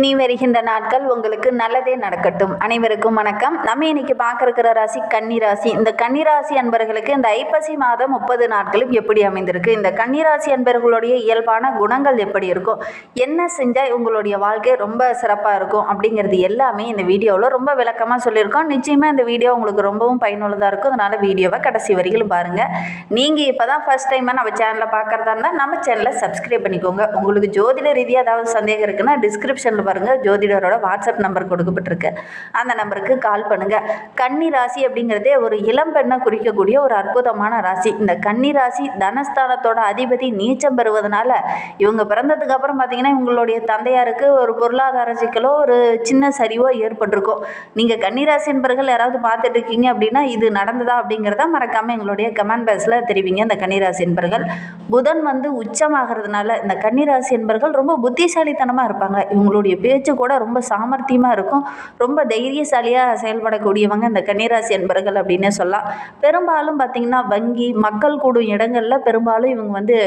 இனி வருகின்ற நாட்கள் உங்களுக்கு நல்லதே நடக்கட்டும். அனைவருக்கும் வணக்கம். நம்ம இன்னைக்கு பார்க்கிருக்கிற ராசி கன்னிராசி. இந்த கன்னிராசி அன்பர்களுக்கு இந்த ஐப்பசி மாதம் முப்பது நாட்களும் எப்படி அமைந்திருக்கு? இந்த கன்னிராசி அன்பர்களுடைய இயல்பான குணங்கள் எப்படி இருக்கும்? என்ன செஞ்சால் உங்களுடைய வாழ்க்கை ரொம்ப சிறப்பாக இருக்கும்? அப்படிங்கிறது எல்லாமே இந்த வீடியோவில் ரொம்ப விளக்கமாக சொல்லியிருக்கோம். நிச்சயமாக இந்த வீடியோ உங்களுக்கு ரொம்பவும் பயனுள்ளதாக இருக்கும். அதனால் வீடியோவை கடைசி வரையிலும் பாருங்கள் நீங்கள் இப்போ தான் ஃபஸ்ட் டைமாக நம்ம சேனலை பார்க்குறதா இருந்தால் நம்ம சேனலை சப்ஸ்கிரைப் பண்ணிக்கோங்க. உங்களுக்கு ஜோதிட ரீதியாக ஏதாவது சந்தேகம் இருக்குன்னா டிஸ்கிரிப்ஷனில் பாருங்கள் ஜோதிடரோட வாட்ஸ்அப் நம்பர் கொடுக்கப்பட்டிருக்கு. அந்த நம்பருக்கு கால் பண்ணுங்கள் கன்னி ராசி அப்படிங்கிறதே ஒரு இளம் பெண்ணை குறிக்கக்கூடிய ஒரு அற்புதமான ராசி. இந்த கன்னி ராசி தனஸ்தானத்தோட அதிபதி நீச்சம் பெறுவதனால இவங்க பிறந்ததுக்கு அப்புறம் பார்த்தீங்கன்னா இவங்களுடைய தந்தையாருக்கு ஒரு பொருளாதார சிக்கலோ ஒரு சின்ன சரிவோ ஏற்பட்டிருக்கும். நீங்கள் கன்னிராசி என்பர்கள் யாராவது பார்த்துட்டு இருக்கீங்க அப்படின்னா இது நடந்ததா அப்படிங்கிறத மறக்காமல் எங்களுடைய கமெண்ட் பாக்ஸில் தெரிவிங்க. இந்த கன்னிராசி என்பர்கள் புதன் வந்து உச்சமாகிறதுனால இந்த கன்னிராசி என்பர்கள் ரொம்ப புத்திசாலித்தனமாக இருப்பாங்க. இவங்களுடைய பேச்சு கூட ரொம்ப சாமர்த்தியமாக இருக்கும். ரொம்ப தைரியசாலியாக செயல்படக்கூடியவங்க இந்த கன்னிராசி என்பர்கள் அப்படின்னே சொல்லலாம். பெரும்பாலும் பார்த்திங்கன்னா வங்கி மக்கள் கூடும் இடங்களில் பெரும்பாலும் இவங்க வந்து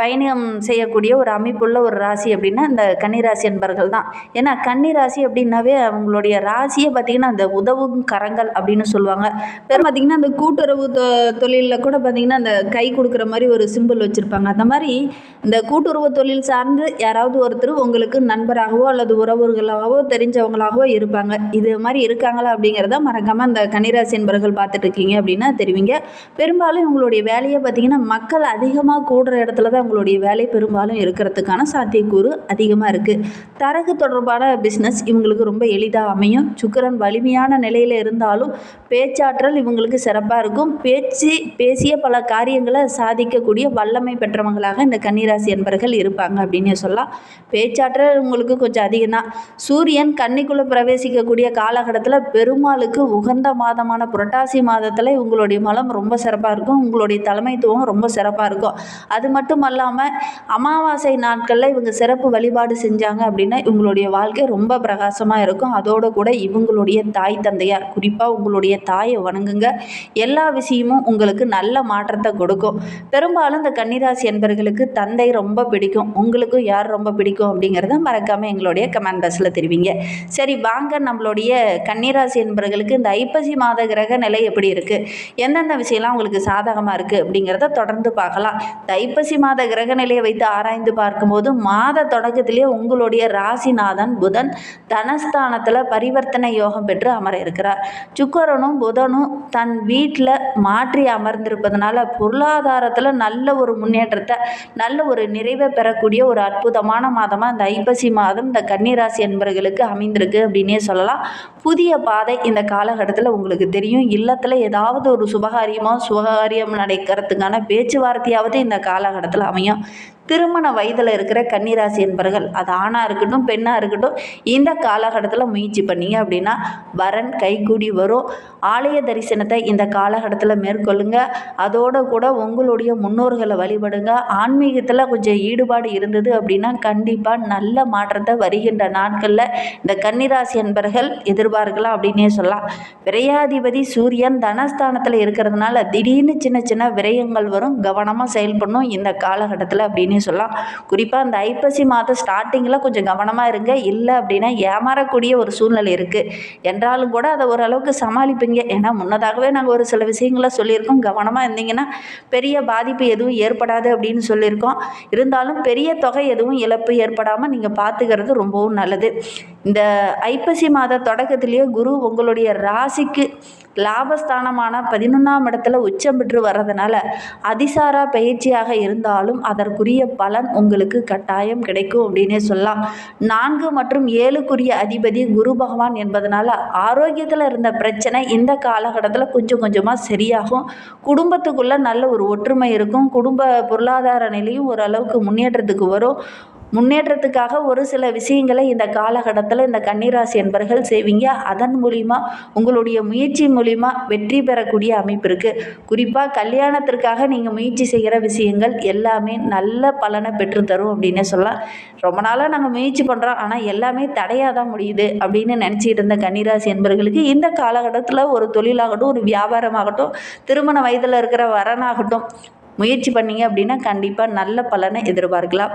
பயணம் செய்யக்கூடிய ஒரு அமைப்புள்ள ஒரு ராசி அப்படின்னா இந்த கன்னிராசி என்பர்கள் தான். ஏன்னா கன்னிராசி அப்படின்னாவே அவங்களுடைய ராசியை பார்த்திங்கன்னா அந்த உதவும் கரங்கள் அப்படின்னு சொல்லுவாங்க. பெரும் பார்த்திங்கன்னா அந்த கூட்டுறவு தொ தொழிலில் கூட பார்த்திங்கன்னா அந்த கை கொடுக்குற மாதிரி ஒரு சிம்பிள் வச்சுருப்பாங்க. அந்த மாதிரி இந்த கூட்டுறவு தொழில் சார்ந்து யாராவது ஒருத்தர் உங்களுக்கு நண்பராகவோ அல்லது உறவுகளாகவோ தெரிஞ்சவங்களாகவோ இருப்பாங்க. இது மாதிரி இருக்காங்களா அப்படிங்கிறத மறக்காமல் அந்த கன்னிராசி என்பர்கள் பார்த்துட்டு இருக்கீங்க அப்படின்னா தெரிவிங்க. பெரும்பாலும் இவங்களுடைய வேலையை பார்த்திங்கன்னா மக்கள் அதிகமாக கூடுற இடத்துல தான் உங்களுடைய வேலை பெரும்பாலும் இருக்கிறதுக்கான சாத்தியக்கூறு அதிகமாக இருக்குது தரகு தொடர்பான பிஸ்னஸ் இவங்களுக்கு ரொம்ப எளிதாக அமையும். சுக்கிரன் வலிமையான நிலையில் இருந்தாலும் பேச்சாற்றல் இவங்களுக்கு சிறப்பாக இருக்கும். பேச்சு பேசிய பல காரியங்களை சாதிக்கக்கூடிய வல்லமை பெற்றவங்களாக இந்த கன்னிராசி என்பர்கள் இருப்பாங்க அப்படின்னு சொல்லலாம். பேச்சாற்றல் உங்களுக்கு கொஞ்சம் அதிக அதிகம்தான். சூரியன் கன்னிக்குள்ளே பிரவேசிக்கக்கூடிய காலகட்டத்தில் பெருமாளுக்கு உகந்த மாதமான புரட்டாசி மாதத்தில் உங்களுடைய மலம் ரொம்ப சிறப்பாக இருக்கும். உங்களுடைய தலைமைத்துவம் ரொம்ப சிறப்பாக இருக்கும். அது மட்டும் அல்லாமல் அமாவாசை நாட்களில் இவங்க சிறப்பு வழிபாடு செஞ்சாங்க அப்படின்னா இவங்களுடைய வாழ்க்கை ரொம்ப பிரகாசமாக இருக்கும். அதோடு கூட இவங்களுடைய தாய் தந்தையார் குறிப்பாக உங்களுடைய தாயை வணங்குங்க. எல்லா விஷயமும் உங்களுக்கு நல்ல மாற்றத்தை கொடுக்கும். பெரும்பாலும் இந்த கன்னிராசி என்பர்களுக்கு தந்தை ரொம்ப பிடிக்கும். உங்களுக்கும் யார் ரொம்ப பிடிக்கும் அப்படிங்கிறத மறக்காமல் எங்களுடைய கமெண்ட் பாக்ஸில் தெரிவிங்க சரி வாங்க நம்மளுடைய கன்னிராசி என்பவர்களுக்கு இந்த ஐப்பசி மாத கிரக நிலை எப்படி இருக்குது எந்தெந்த விஷயம்லாம் உங்களுக்கு சாதகமாக இருக்குது அப்படிங்கிறத தொடர்ந்து பார்க்கலாம். இந்த ஐப்பசி மாத கிரக நிலையை வைத்து ஆராய்ந்து பார்க்கும்போது மாத தொடக்கத்திலேயே உங்களுடைய ராசிநாதன் புதன் தனஸ்தானத்தில் பரிவர்த்தனை யோகம் பெற்று அமர இருக்கிறார். சுக்கரனும் புதனும் தன் வீட்டில் மாற்றி அமர்ந்திருப்பதனால பொருளாதாரத்தில் நல்ல ஒரு முன்னேற்றத்தை நல்ல ஒரு நிறைவை பெறக்கூடிய ஒரு அற்புதமான மாதமாக இந்த ஐப்பசி மாதம் இந்த கன்னிராசி என்பர்களுக்கு அமைந்திருக்கு அப்படின்னே சொல்லலாம். புதிய பாதை இந்த காலகட்டத்தில் உங்களுக்கு தெரியும். இல்லத்தில் ஏதாவது ஒரு சுபகாரியமாக சுபகாரியம் நடக்கிறதுக்கான பேச்சுவார்த்தையாவது இந்த காலகட்டத்தில் அமையும். திருமண வயதில் இருக்கிற கன்னிராசி என்பர்கள் அது ஆணாக இருக்கட்டும் பெண்ணாக இருக்கட்டும் இந்த காலகட்டத்தில் முயற்சி பண்ணீங்க அப்படின்னா வரன் கைகூடி வரும். ஆலய தரிசனத்தை இந்த காலகட்டத்தில் மேற்கொள்ளுங்க. அதோடு கூட உங்களுடைய முன்னோர்களை வழிபடுங்க. ஆன்மீகத்தில் கொஞ்சம் ஈடுபாடு இருந்தது அப்படின்னா கண்டிப்பாக நல்ல மாற்றத்தை வருகின்ற நாட்களில் இந்த கன்னிராசி என்பர்கள் எதிர்பார்க்கலாம் அப்படின்னே சொல்லலாம். விரையாதிபதி சூரியன் தனஸ்தானத்தில் இருக்கிறதுனால திடீர்னு சின்ன சின்ன விரயங்கள் வரும். கவனமாக செயல்படணும் இந்த காலகட்டத்தில் அப்படின்னு சொல்லலாம். குறிப்பாக அந்த ஐப்பசி மாதம் ஸ்டார்டிங்கில் கொஞ்சம் கவனமாக இருங்க. இல்லை அப்படின்னா ஏமாறக்கூடிய ஒரு சூழ்நிலை இருக்குது என்றாலும் கூட அதை ஓரளவுக்கு சமாளிப்பீங்க. ஏன்னா முன்னதாகவே நாங்கள் ஒரு சில விஷயங்களை சொல்லியிருக்கோம். கவனமாக இருந்தீங்கன்னா பெரிய பாதிப்பு எதுவும் ஏற்படாது அப்படின்னு சொல்லியிருக்கோம். இருந்தாலும் பெரிய தொகை எதுவும் இழப்பு ஏற்படாமல் நீங்கள் பார்த்துக்கிறது ரொம்பவும் நல்லது. இந்த ஐப்பசி மாத தொடக்கத்திலேயே குரு உங்களுடைய ராசிக்கு லாபஸ்தானமான பதினொன்றாம் இடத்துல உச்சம் பெற்று வர்றதுனால அதிசாரா பயிற்சியாக இருந்தாலும் அதற்குரிய பலன் உங்களுக்கு கட்டாயம் கிடைக்கும் அப்படின்னே சொல்லலாம். நான்கு மற்றும் ஏழுக்குரிய அதிபதி குரு பகவான் என்பதனால ஆரோக்கியத்தில் இருந்த பிரச்சனை இந்த காலகட்டத்தில் கொஞ்சம் கொஞ்சமாக சரியாகும். குடும்பத்துக்குள்ளே நல்ல ஒரு ஒற்றுமை இருக்கும். குடும்ப பொருளாதார நிலையும் ஓரளவுக்கு முன்னேற்றத்துக்கு வரும். முன்னேற்றத்துக்காக ஒரு சில விஷயங்களை இந்த காலகட்டத்தில் இந்த கன்னிராசி என்பர்கள் செய்வீங்க. அதன் மூலிமா உங்களுடைய முயற்சி மூலிமா வெற்றி பெறக்கூடிய அமைப்பு இருக்குது குறிப்பாக கல்யாணத்திற்காக நீங்கள் முயற்சி செய்கிற விஷயங்கள் எல்லாமே நல்ல பலனை பெற்றுத்தரும் அப்படின்னு சொல்லலாம். ரொம்ப நாளாக நாங்கள் முயற்சி பண்ணுறோம் ஆனால் எல்லாமே தடையாக தான் முடியுது அப்படின்னு நினச்சிட்டு இருந்த கன்னிராசி என்பர்களுக்கு இந்த காலகட்டத்தில் ஒரு தொழிலாகட்டும் ஒரு வியாபாரமாகட்டும் திருமண வயதில் இருக்கிற வரனாகட்டும் முயற்சி பண்ணீங்க அப்படின்னா கண்டிப்பாக நல்ல பலனை எதிர்பார்க்கலாம்.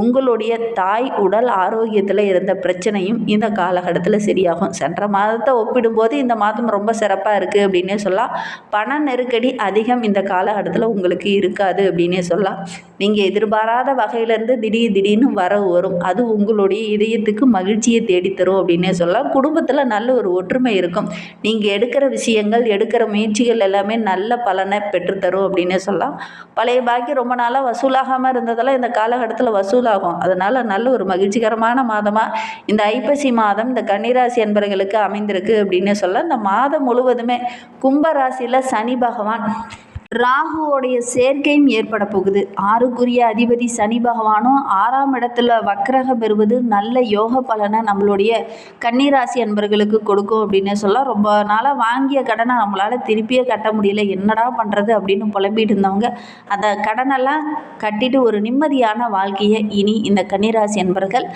உங்களுடைய தாய் உடல் ஆரோக்கியத்தில் இருந்த பிரச்சனையும் இந்த காலகட்டத்தில் சரியாகும். சென்ற மாதத்தை ஒப்பிடும்போது இந்த மாதம் ரொம்ப சிறப்பாக இருக்குது அப்படின்னே சொல்லலாம். பண நெருக்கடி அதிகம் இந்த காலகட்டத்தில் உங்களுக்கு இருக்காது அப்படின்னே சொல்லலாம். நீங்கள் எதிர்பாராத வகையிலேருந்து திடீர் திடீர்னு வரவு வரும். அது உங்களுடைய இதயத்துக்கு மகிழ்ச்சியை தேடித்தரும் அப்படின்னே சொல்லலாம். குடும்பத்தில் நல்ல ஒரு ஒற்றுமை இருக்கும். நீங்கள் எடுக்கிற விஷயங்கள் எடுக்கிற முயற்சிகள் எல்லாமே நல்ல பலனை பெற்றுத்தரும் அப்படின்னே சொல்லலாம். பழைய பாக்கி ரொம்ப நாளாக வசூலாகாமல் இருந்ததெல்லாம் இந்த காலகட்டத்தில் வசூலாகும். அதனால் நல்ல ஒரு மகிழ்ச்சிகரமான மாதமாக இந்த ஐப்பசி மாதம் இந்த கன்னிராசி என்பவர்களுக்கு அமைந்திருக்கு அப்படின்னு சொல்லலாம். இந்த மாதம் முழுவதுமே கும்பராசியில் சனி பகவான் ராகுவோடைய சேர்க்கையும் ஏற்பட போகுது. ஆறுக்குரிய அதிபதி சனி பகவானும் ஆறாம் இடத்துல வக்கரகம் பெறுவது நல்ல யோக பலனை நம்மளுடைய கன்னிராசி அன்பர்களுக்கு கொடுக்கும் அப்படின்னு சொல்லலாம் ரொம்ப நாளாக வாங்கிய கடனை நம்மளால் திருப்பியே கட்ட முடியல. என்னடா பண்ணுறது அப்படின்னு புலம்பிட்டு இருந்தவங்க அந்த கடனெல்லாம் கட்டிட்டு ஒரு நிம்மதியான வாழ்க்கையை இனி இந்த கன்னிராசி அன்பர்கள்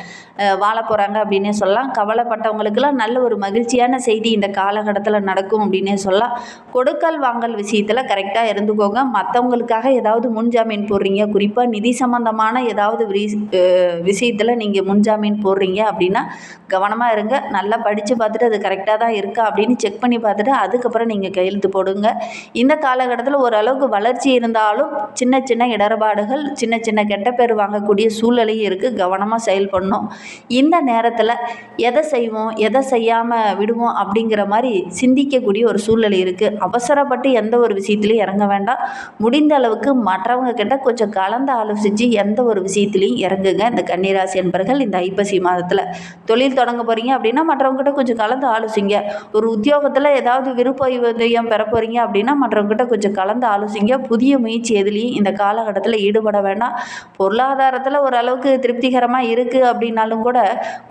வாழ போகிறாங்க அப்படின்னே சொல்லலாம். கவலைப்பட்டவங்களுக்கெல்லாம் நல்ல ஒரு மகிழ்ச்சியான செய்தி இந்த காலகட்டத்தில் நடக்கும் அப்படின்னே சொல்லலாம். கொடுக்கல் வாங்கல் விஷயத்தில் கரெக்டாக இருந்துக்கோங்க. மற்றவங்களுக்காக ஏதாவது முன்ஜாமீன் போடுறீங்க. குறிப்பாக நிதி சம்மந்தமான ஏதாவது விஷயத்தில் நீங்கள் முன்ஜாமீன் போடுறீங்க அப்படின்னா கவனமாக இருங்க. நல்லா படித்து பார்த்துட்டு அது கரெக்டாக தான் இருக்கா அப்படின்னு செக் பண்ணி பார்த்துட்டு அதுக்கப்புறம் நீங்கள் கையெழுத்து போடுங்க. இந்த காலகட்டத்தில் ஓரளவுக்கு வளர்ச்சி இருந்தாலும் சின்ன சின்ன இடர்பாடுகள் சின்ன சின்ன கெட்ட பேர் வாங்கக்கூடிய சூழ்நிலையும் இருக்குது கவனமாக செயல்படணும். இந்த நேரத்தில் எதை செய்வோம் எதை செய்யாமல் விடுவோம் அப்படிங்கிற மாதிரி சிந்திக்கக்கூடிய ஒரு சூழ்நிலை இருக்குது அவசரப்பட்டு எந்த ஒரு விஷயத்துலையும் இறங்க வேண்டாம். முடிந்த அளவுக்கு மற்றவங்க கிட்ட கொஞ்சம் கலந்து ஆலோசித்து எந்த ஒரு விஷயத்துலையும் இறங்குங்க. இந்த கன்னிராசி என்பர்கள் இந்த ஐப்பசி மாதத்தில் தொழில் தொடங்க போகிறீங்க அப்படின்னா மற்றவங்ககிட்ட கொஞ்சம் கலந்து ஆலோசிங்க. ஒரு உத்தியோகத்தில் ஏதாவது விருப்ப உதயம் பெற போகிறீங்க அப்படின்னா மற்றவங்ககிட்ட கொஞ்சம் கலந்து ஆலோசிங்க. புதிய முயற்சி எதுலேயும் இந்த காலகட்டத்தில் ஈடுபட வேண்டாம். பொருளாதாரத்தில் ஓரளவுக்கு திருப்திகரமாக இருக்குது அப்படின்னாலும் கூட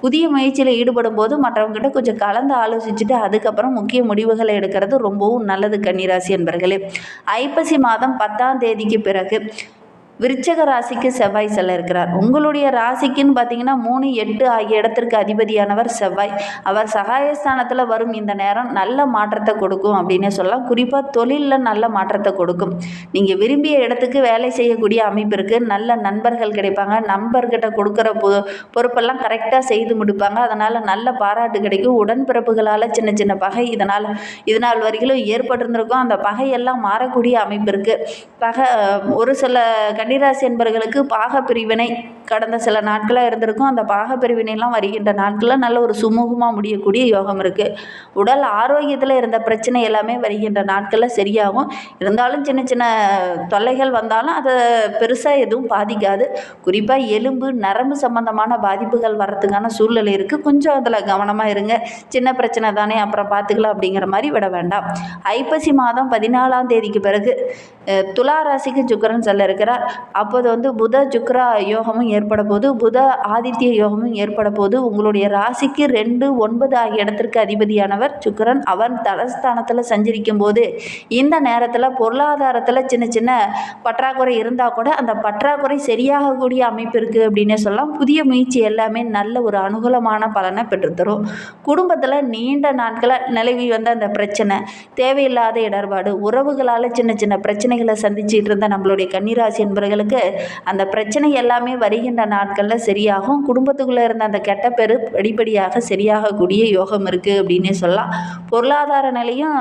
புதிய முயற்சியில் ஈடுபடும் போது மற்றவங்ககிட்ட கொஞ்சம் கலந்து ஆலோசிச்சுட்டு அதுக்கப்புறம் முக்கிய முடிவுகளை எடுக்கிறது ரொம்பவும் நல்லது கன்னிராசி என்பர்களே ஐ ஐப்பசி மாதம் பத்தாம் தேதிக்கு பிறகு விருச்சக ராசிக்கு செவ்வாய் செல்ல இருக்கிறார் உங்களுடைய ராசிக்குன்னு பார்த்தீங்கன்னா மூணு எட்டு ஆகிய இடத்திற்கு அதிபதியானவர் செவ்வாய். அவர் சகாயஸ்தானத்தில் வரும் இந்த நேரம் நல்ல மாற்றத்தை கொடுக்கும் அப்படின்னு சொல்லலாம். குறிப்பாக தொழிலில் நல்ல மாற்றத்தை கொடுக்கும். நீங்கள் விரும்பிய இடத்துக்கு வேலை செய்யக்கூடிய அமைப்பு இருக்குது நல்ல நண்பர்கள் கிடைப்பாங்க. நண்பர்கிட்ட கொடுக்குற பொ பொறுப்பெல்லாம் கரெக்டாக செய்து முடிப்பாங்க. அதனால் நல்ல பாராட்டு கிடைக்கும். உடன்பிறப்புகளால் சின்ன சின்ன பகை இதனால் இதனால் வரையிலும் ஏற்பட்டிருந்திருக்கும். அந்த பகையெல்லாம் மாறக்கூடிய அமைப்பு இருக்குது பகை ஒரு சில கன்னிராசி என்பவர்களுக்கு பாக பிரிவினை கடந்த சில நாட்களாக இருந்திருக்கும். அந்த பாக பிரிவினைலாம் வருகின்ற நாட்களில் நல்ல ஒரு சுமூகமாக முடியக்கூடிய யோகம் இருக்குது உடல் ஆரோக்கியத்தில் இருந்த பிரச்சனை எல்லாமே வருகின்ற நாட்களில் சரியாகும். இருந்தாலும் சின்ன சின்ன தொல்லைகள் வந்தாலும் அதை பெருசாக எதுவும் பாதிக்காது. குறிப்பாக எலும்பு நரம்பு சம்பந்தமான பாதிப்புகள் வர்றதுக்கான சூழ்நிலை இருக்குது கொஞ்சம் அதில் கவனமாக இருங்க. சின்ன பிரச்சனை தானே அப்புறம் பார்த்துக்கலாம் அப்படிங்கிற மாதிரி விட வேண்டாம். ஐப்பசி மாதம் பதினாலாம் தேதிக்கு பிறகு துலா ராசிக்கு சுக்கரன் செல்ல இருக்கிறார் அப்போது வந்து புத சுக்ரா யோகமும் ஏற்பட போது புத ஆதித்ய யோகமும் ஏற்பட போது உங்களுடைய ராசிக்கு ரெண்டு ஒன்பது ஆகிய இடத்திற்கு அதிபதியானவர் சுக்கரன். அவன் தலஸ்தானத்தில் சஞ்சரிக்கும் போது இந்த நேரத்தில் பொருளாதாரத்தில் சின்ன சின்ன பற்றாக்குறை இருந்தால் கூட அந்த பற்றாக்குறை சரியாகக்கூடிய அமைப்பு இருக்குது அப்படின்னே சொல்லலாம். புதிய முயற்சி எல்லாமே நல்ல ஒரு அனுகூலமான பலனை பெற்றுத்தரும். குடும்பத்தில் நீண்ட நாட்களாக நிலவி வந்த அந்த பிரச்சனை தேவையில்லாத இடர்பாடு உறவுகளால் சின்ன சின்ன பிரச்சனைகளை சந்திச்சிட்டு இருந்த நம்மளுடைய கன்னிராசி என்பவர்களுக்கு அந்த பிரச்சனை எல்லாமே வருகின்ற நாட்களில் சரியாகும். குடும்பத்துக்குள்ளே இருந்த அந்த கெட்ட பேர் படிப்படியாக சரியாகக்கூடிய யோகம் இருக்குது அப்படின்னே சொல்லலாம். பொருளாதார நிலையும்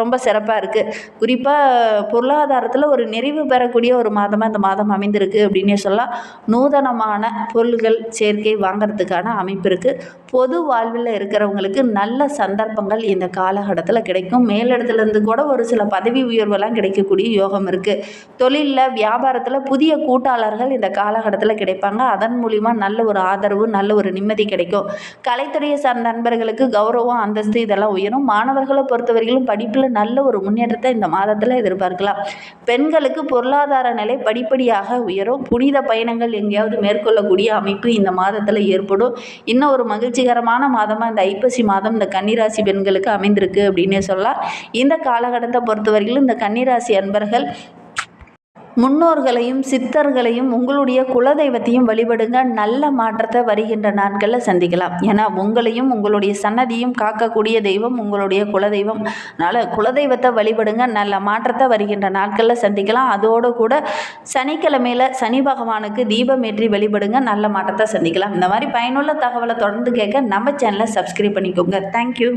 ரொம்ப சிறப்பாக இருக்குது குறிப்பாக பொருளாதாரத்தில் ஒரு நிறைவு பெறக்கூடிய ஒரு மாதமாக இந்த மாதம் அமைந்திருக்கு அப்படின்னே சொல்லலாம். நூதனமான பொருள்கள் சேர்க்கை வாங்குறதுக்கான அமைப்பு இருக்குது பொது வாழ்வில் இருக்கிறவங்களுக்கு நல்ல சந்தர்ப்பங்கள் இந்த காலகட்டத்தில் கிடைக்கும். மேலிடத்துலேருந்து கூட ஒரு சில பதவி உயர்வெல்லாம் கிடைக்கக்கூடிய யோகம் இருக்குது தொழிலில் வியாபாரத்தில் புதிய கூட்டாளர்கள் இந்த காலகட்டத்தில் கிடைப்பாங்க. அதன் மூலிமா நல்ல ஒரு ஆதரவு நல்ல ஒரு நிம்மதி கிடைக்கும். கலைத்துறையை சார்ந்த நண்பர்களுக்கு கௌரவம் அந்தஸ்து இதெல்லாம் உயரும். மாணவர்களை பொறுத்தவரையிலும் படிப்பில் நல்ல ஒரு முன்னேற்றத்தை இந்த மாதத்தில் எதிர்பார்க்கலாம். பெண்களுக்கு பொருளாதார நிலை படிப்படியாக உயரும். புனித பயணங்கள் எங்கேயாவது மேற்கொள்ளக்கூடிய அமைப்பு இந்த மாதத்தில் ஏற்படும். இன்னும் ஒரு மகிழ்ச்சிகரமான மாதமாக இந்த ஐப்பசி மாதம் இந்த கன்னிராசி பெண்களுக்கு அமைந்திருக்கு அப்படின்னே சொல்லலாம். இந்த காலகட்டத்தை பொறுத்தவரையிலும் இந்த கன்னிராசி அன்பர்கள் முன்னோர்களையும் சித்தர்களையும் உங்களுடைய குலதெய்வத்தையும் வழிபடுங்க. நல்ல மாற்றத்தை வருகின்ற நாட்களில் சந்திக்கலாம். ஏன்னா உங்களையும் உங்களுடைய சன்னதியும் காக்கக்கூடிய தெய்வம் உங்களுடைய குலதெய்வம். அதனால் குலதெய்வத்தை வழிபடுங்க. நல்ல மாற்றத்தை வருகின்ற நாட்களில் சந்திக்கலாம். அதோடு கூட சனிக்கிழமையில் சனி பகவானுக்கு தீபம் ஏற்றி வழிபடுங்க. நல்ல மாற்றத்தை சந்திக்கலாம். இந்த மாதிரி பயனுள்ள தகவலை தொடர்ந்து கேட்க நம்ம சேனலை சப்ஸ்கிரைப் பண்ணிக்கோங்க. தேங்க்யூ